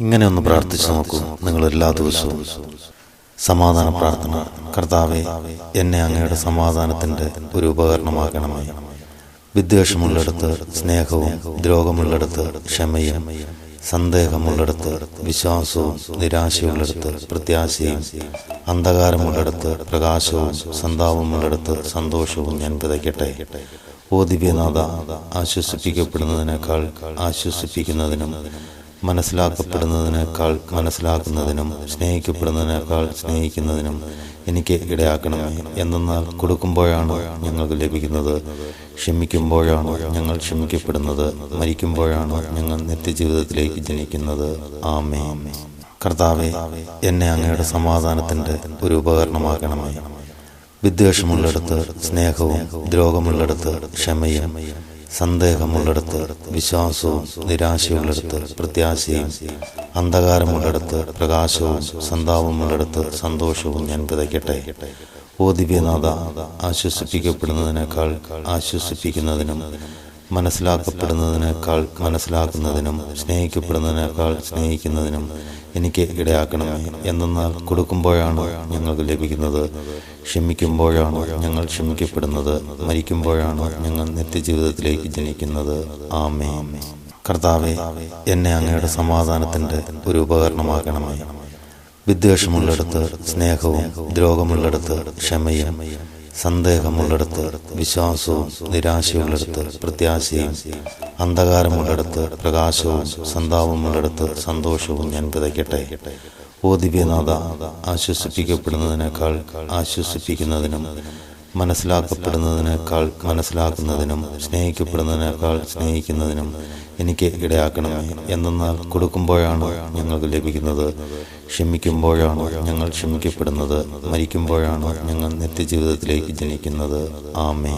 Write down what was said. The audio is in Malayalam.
ഇങ്ങനെ ഒന്ന് പ്രാർത്ഥിച്ചു നോക്കൂ നിങ്ങൾ എല്ലാ ദിവസവും. സമാധാന പ്രാർത്ഥന. കർത്താവെ എന്നെ അങ്ങയുടെ സമാധാനത്തിന്റെ ഒരു ഉപകരണമാകണമായി വിദ്വേഷമുള്ളിടത്ത് സ്നേഹവും ദ്രോഹമുള്ളിടത്ത് ക്ഷമയും സന്ദേഹമുള്ളിടത്ത് വിശ്വാസവും നിരാശയുള്ളിടത്ത് പ്രത്യാശയും അന്ധകാരമുള്ളിടത്ത് പ്രകാശവും സന്താപമുള്ളിടത്ത് സന്തോഷവും ഞാൻ വിതയ്ക്കട്ടെ. ഓ ദിവ്യനാഥ ആശ്വസിപ്പിക്കപ്പെടുന്നതിനേക്കാൾ ആശ്വസിപ്പിക്കുന്നതിനും മനസ്സിലാക്കപ്പെടുന്നതിനേക്കാൾ മനസ്സിലാക്കുന്നതിനും സ്നേഹിക്കപ്പെടുന്നതിനേക്കാൾ സ്നേഹിക്കുന്നതിനും എനിക്ക് ഇടയാക്കണമേ എന്നാൽ കൊടുക്കുമ്പോഴാണ് ഞങ്ങൾക്ക് ലഭിക്കുന്നത്. ക്ഷമിക്കുമ്പോഴാണ് ഞങ്ങൾ ക്ഷമിക്കപ്പെടുന്നത്. മരിക്കുമ്പോഴാണ് ഞങ്ങൾ നിത്യജീവിതത്തിലേക്ക് ജനിക്കുന്നത്. ആമേ കർത്താവെ എന്നെ അങ്ങയുടെ സമാധാനത്തിന്റെ ഒരു ഉപകരണമാക്കണമേ. വിദ്വേഷമുള്ളിടത്ത് സ്നേഹവും ദ്രോഹമുള്ളിടത്ത് ക്ഷമയും സന്ദേഹമുള്ളിടത്ത് വിശ്വാസവും നിരാശയുള്ളിടത്ത് പ്രത്യാശയും അന്ധകാരമുള്ളിടത്ത് പ്രകാശവും സന്താപമുള്ളിടത്ത് സന്തോഷവും ഞാൻ വിതയ്ക്കട്ടെ. ഓ ദിവ്യനാഥ ആശ്വസിപ്പിക്കപ്പെടുന്നതിനേക്കാൾ ആശ്വസിപ്പിക്കുന്നതിനും മനസ്സിലാക്കപ്പെടുന്നതിനേക്കാൾ മനസ്സിലാക്കുന്നതിനും സ്നേഹിക്കപ്പെടുന്നതിനേക്കാൾ സ്നേഹിക്കുന്നതിനും എനിക്ക് ഇടയാക്കണമേ എന്നാൽ കൊടുക്കുമ്പോഴാണ് ഞങ്ങൾക്ക് ലഭിക്കുന്നത്. ക്ഷമിക്കുമ്പോഴാണ് ഞങ്ങൾ ക്ഷമിക്കപ്പെടുന്നത്. മരിക്കുമ്പോഴാണ് ഞങ്ങൾ നിത്യജീവിതത്തിലേക്ക് ജനിക്കുന്നത്. ആമേ കർത്താവെ എന്നെ അങ്ങയുടെ സമാധാനത്തിന്റെ ഒരു ഉപകരണമാകണമേ വിദ്വേഷമുള്ളിടത്ത് സ്നേഹവും ദ്രോഹമുള്ളിടത്ത് ക്ഷമയും സന്ദേഹമുള്ളിടത്ത് വിശ്വാസവും നിരാശയുള്ളിടത്ത് പ്രത്യാശയും അന്ധകാരമുള്ളിടത്ത് പ്രകാശവും സന്താപമുള്ളിടത്ത് സന്തോഷവും ഞാൻ വിതയ്ക്കട്ടെ. ഓ ദിവ്യനാഥ ആശ്വസിപ്പിക്കപ്പെടുന്നതിനേക്കാൾ ആശ്വസിപ്പിക്കുന്നതിനും മനസ്സിലാക്കപ്പെടുന്നതിനേക്കാൾ മനസ്സിലാക്കുന്നതിനും സ്നേഹിക്കപ്പെടുന്നതിനേക്കാൾ സ്നേഹിക്കുന്നതിനും എനിക്ക് ഇടയാക്കണമേ. എന്നാൽ കൊടുക്കുമ്പോഴാണ് ഞങ്ങൾക്ക് ലഭിക്കുന്നത്. ക്ഷമിക്കുമ്പോഴാണ് ഞങ്ങൾ ക്ഷമിക്കപ്പെടുന്നത്. മരിക്കുമ്പോഴാണ് ഞങ്ങൾ നിത്യജീവിതത്തിലേക്ക് ജനിക്കുന്നത്. ആമേ